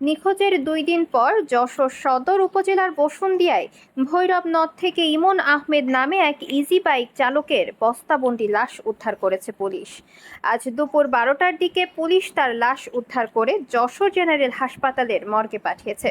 নিখোঁজের দুই দিন পর যশোর সদর উপজেলার বসুন্দিয়ায় ভৈরব নদ থেকে ইমন আহমেদ নামে এক ইজি বাইক চালকের বস্তাবন্দি লাশ উদ্ধার করেছে পুলিশ। আজ দুপুর বারোটার দিকে পুলিশ তার লাশ উদ্ধার করে যশোর জেনারেল হাসপাতালের মর্গে পাঠিয়েছে।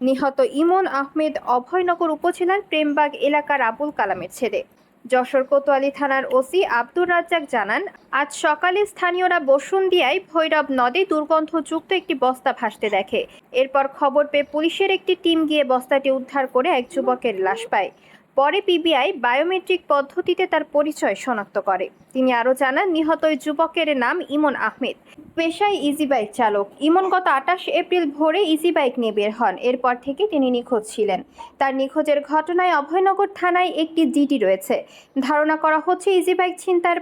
নিহত ইমন আহমেদ অভয়নগর উপজেলার প্রেমবাগ এলাকার আবুল কালামের ছেলে। যশোর কোতোয়ালি থানার ওসি আব্দুর রাজ্জাক জানান, আজ সকালে স্থানীয়রা বসুন্দিয়ায় ভৈরব নদে দুর্গন্ধযুক্ত একটি বস্তা ভাসতে দেখে। এরপর খবর পেয়ে পুলিশের একটি টিম গিয়ে বস্তাটি উদ্ধার করে এক যুবকের লাশ পায়। পরে পিবিআই বায়োমেট্রিক পদ্ধতিতে তার পরিচয় শনাক্ত করে। তিনি আরও জানান, নিহত ওই যুবকের নাম ইমন আহমেদ। পেশায় ইজি বাইক চালক। ইমন গত আটাশ এপ্রিল ভোরে ইজি বাইক নিয়ে বের হন। এরপর থেকে তিনি নিখোঁজ ছিলেন। তার নিখোঁজের ঘটনায় অভয়নগর থানায় একটি জিডি রয়েছে। ধারণা করা হচ্ছে ইজি বাইক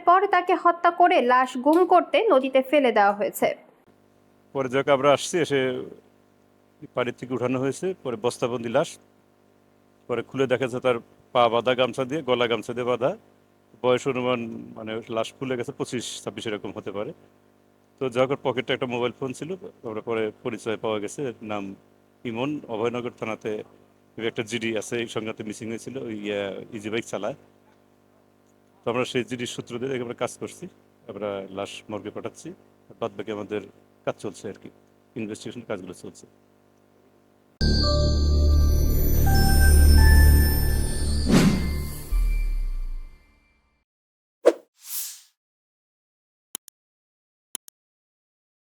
পর তাকে হত্যা করে লাশ গুম করতে নদীতে ফেলে দেওয়া হয়েছে। পরে যাকে আমরা আসছি, এসে বাড়ির থেকে উঠানো হয়েছে, পরে বস্তাবন্দি লাশ, পরে খুলে দেখা যাচ্ছে তার পা বাঁধা গামছা দিয়ে, গলা গামছা দিয়ে বাঁধা। বয়স অনুমান মানে লাশ ফুলে গেছে, পঁচিশ, ছাব্বিশ এরকম হতে পারে। তো যখন পকেটে একটা মোবাইল ফোন ছিল। আমরা পরে পরিচয় পাওয়া গেছে নাম ইমন। অভয়নগর থানাতে একটা জিডি আছে, এই সংঘাতে মিসিং হয়েছিল, ওই ইজি বাইক চালায়। তো আমরা সেই জিডির সূত্র দিয়ে আমরা কাজ করছি, আমরা লাশ মর্গে পাঠাচ্ছি বাদ বাকি আমাদের কাজ চলছে আর কি ইনভেস্টিগেশন কাজগুলো চলছে।